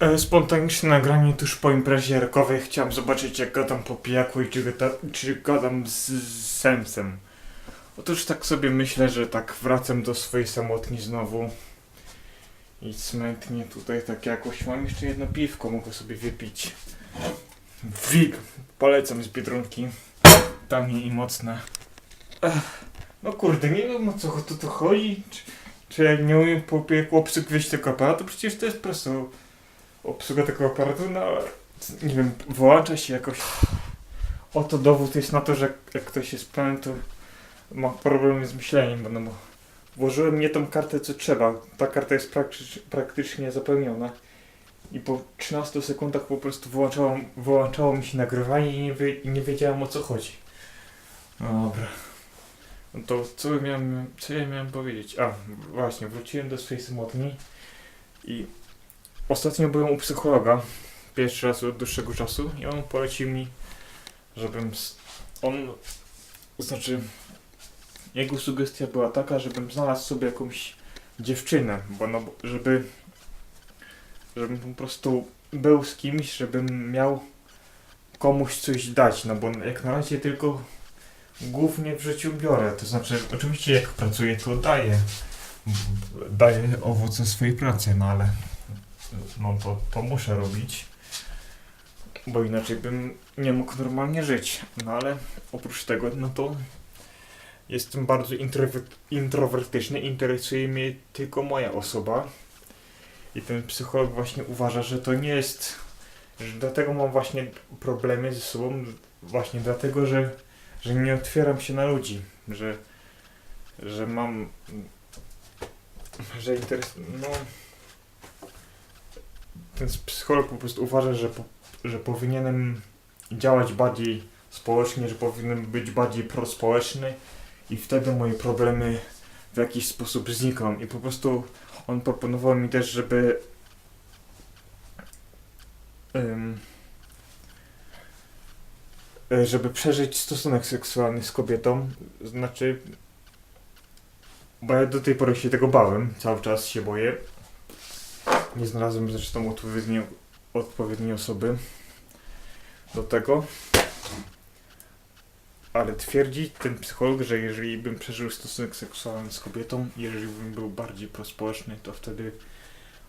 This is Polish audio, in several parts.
E, Spontaniczne nagranie tuż po imprezie jarkowej. Chciałem zobaczyć jak gadam po pijaku i czy, gada, czy gadam z, z. Otóż tak sobie myślę, że tak wracam do swojej samotni znowu. I smętnie tutaj tak jakoś. Mam jeszcze jedno piwko, mogę sobie wypić. Wi polecam z Biedronki. Tanie i mocne. Ech, no kurde, nie wiem o co tu, tu chodzi. Czy, czy jak nie umiem po pijaku obsługiwać tego aparatu? Przecież to jest prosto obsługa tego aparatu, no ale nie wiem, włącza się jakoś. Oto dowód jest na to, że jak ktoś jest pełen, to ma problemy z myśleniem, bo no bo włożyłem nie tą kartę co trzeba. Ta karta jest praktycz, praktycznie zapełniona. I po 13 sekundach po prostu wyłączało, wyłączało mi się nagrywanie i nie, wie, nie wiedziałem o co chodzi. No dobra. No to co miałem, co ja miałem powiedzieć? A, właśnie, wróciłem do swojej samotni i Ostatnio byłem u psychologa. Pierwszy raz od dłuższego czasu i on polecił mi, żebym. On. Znaczy. Jego sugestia była taka, żebym znalazł sobie jakąś dziewczynę, bo no, żeby. Żebym po prostu był z kimś, żebym miał komuś coś dać, no bo jak na razie tylko głównie w życiu biorę. To znaczy, oczywiście jak pracuję, to daję. Daję owoce swojej pracy, no ale no to, to muszę robić, bo inaczej bym nie mógł normalnie żyć. No ale oprócz tego, no to jestem bardzo intrower- introwertyczny, interesuje mnie tylko moja osoba. I ten psycholog właśnie uważa, że to nie jest, że dlatego mam właśnie problemy ze sobą, właśnie dlatego, że, że nie otwieram się na ludzi, że, że mam, że interes, no ten psycholog po prostu uważa, że, po, że powinienem działać bardziej społecznie, że powinienem być bardziej prospołeczny i wtedy moje problemy w jakiś sposób znikną. I po prostu on proponował mi też, żeby e, żeby przeżyć stosunek seksualny z kobietą, znaczy bo ja do tej pory się tego bałem, cały czas się boję, nie znalazłem zresztą odpowiedniej, odpowiedniej osoby do tego. Ale twierdzi ten psycholog, że jeżeli bym przeżył stosunek seksualny z kobietą, jeżeli bym był bardziej prospołeczny, to wtedy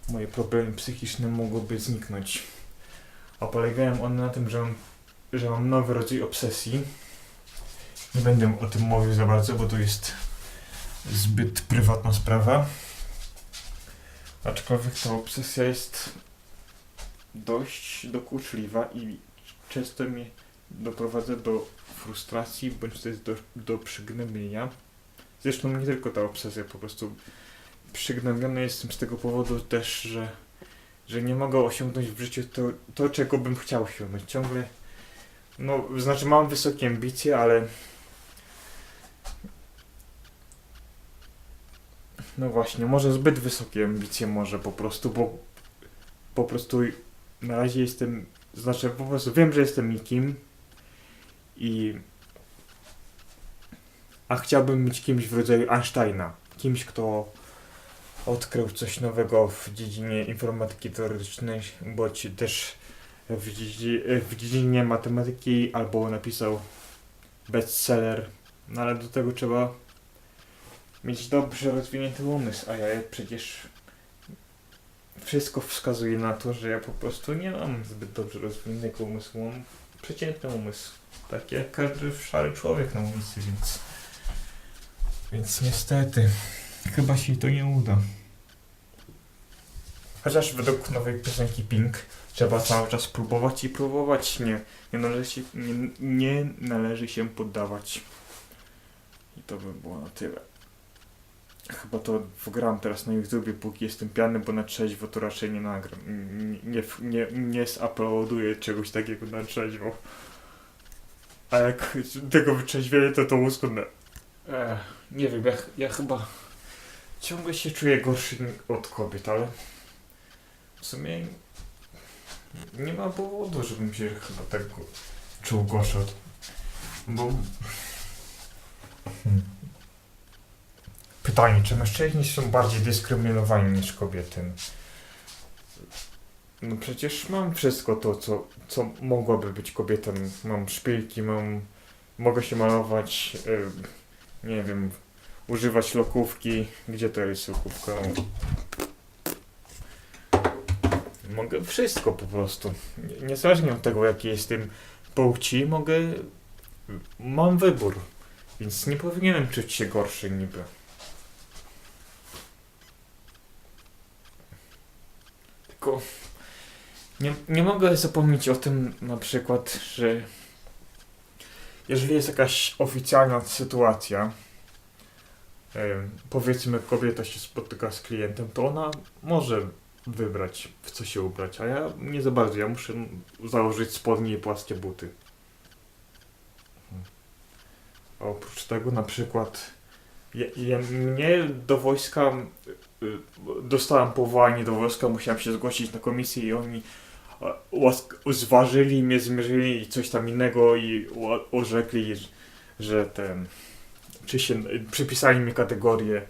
moje problemy psychiczne mogłyby zniknąć. A polegają one na tym, że mam, że mam nowy rodzaj obsesji. Nie będę o tym mówił za bardzo, bo to jest zbyt prywatna sprawa. Aczkolwiek ta obsesja jest dość dokuczliwa i często mnie doprowadza do frustracji bądź też do, do przygnębienia. Zresztą nie tylko ta obsesja, po prostu przygnębiony jestem z tego powodu też, że, że nie mogę osiągnąć w życiu to, to, czego bym chciał osiągnąć. Ciągle, no, znaczy mam wysokie ambicje, ale No właśnie, może zbyt wysokie ambicje może po prostu, bo po prostu na razie jestem, znaczy po prostu wiem, że jestem nikim i a chciałbym być kimś w rodzaju Einsteina, kimś, kto odkrył coś nowego w dziedzinie informatyki teoretycznej, bądź też w, dziedzi, w dziedzinie matematyki, albo napisał bestseller, no ale do tego trzeba mieć dobrze rozwinięty umysł, a ja przecież wszystko wskazuje na to, że ja po prostu nie mam zbyt dobrze rozwiniętego umysłu. Mam przeciętny umysł. Tak jak każdy szary człowiek na ulicy, więc... Więc niestety, chyba się to nie uda. Chociaż według nowej piosenki Pink trzeba cały czas próbować i próbować. Nie, nie, należy, się, nie, nie należy się poddawać. I to by było na tyle. Chyba to wgram teraz na YouTubie, póki jestem pijany, bo na trzeźwo to raczej nie nagram. Nie, nie, nie, zuploaduję czegoś takiego na trzeźwo. A jak tego wytrzeźwieję, to to uschnę. Ech, nie wiem, ja, ja chyba ciągle się czuję gorszy od kobiet, ale w sumie nie ma powodu, żebym się chyba tak czuł gorszy od... Bo... Pytanie, czy mężczyźni są bardziej dyskryminowani niż kobiety? No przecież mam wszystko to, co, co mogłoby być kobietą. Mam szpilki, mam... Mogę się malować, y, nie wiem, używać lokówki. Gdzie to jest lokówka? Mogę wszystko po prostu. Nie- Niezależnie od tego, jaki jestem płci, mogę... Mam wybór. Więc nie powinienem czuć się gorszy niby. Tylko nie, nie mogę zapomnieć o tym na przykład, że jeżeli jest jakaś oficjalna sytuacja, powiedzmy kobieta się spotyka z klientem, to ona może wybrać w co się ubrać, a ja nie za bardzo, ja muszę założyć spodnie i płaskie buty. A oprócz tego na przykład ja, ja, mnie do wojska dostałem powołanie do wojska, musiałem się zgłosić na komisję i oni zważyli mnie, zmierzyli i coś tam innego i orzekli, że- ten czy się przypisali mi kategorię,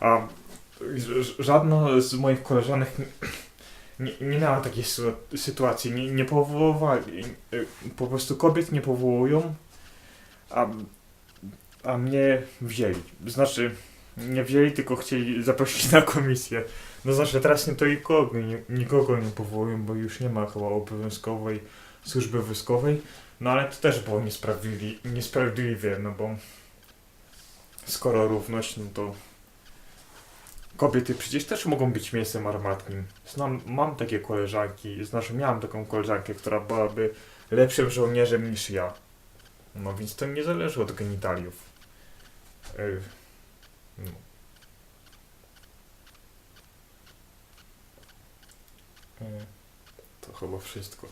a żadna z moich koleżanek nie, nie miała takiej sy- sytuacji, nie, nie powołowali, y, po prostu kobiet nie powołują, a, a mnie wzięli. Znaczy, nie wzięli, tylko chcieli zaprosić na komisję. No znaczy, teraz nie to nikogo, nikogo nie powołują, bo już nie ma chyba obowiązkowej służby wojskowej. No ale to też było niesprawiedli, niesprawiedliwie, no bo skoro równość, no to kobiety przecież też mogą być mięsem armatnim. Znam, mam takie koleżanki, znaczy miałam taką koleżankę, która byłaby lepszym żołnierzem niż ja. No więc to nie zależy od genitaliów. Yy, no. Yy, To chyba wszystko.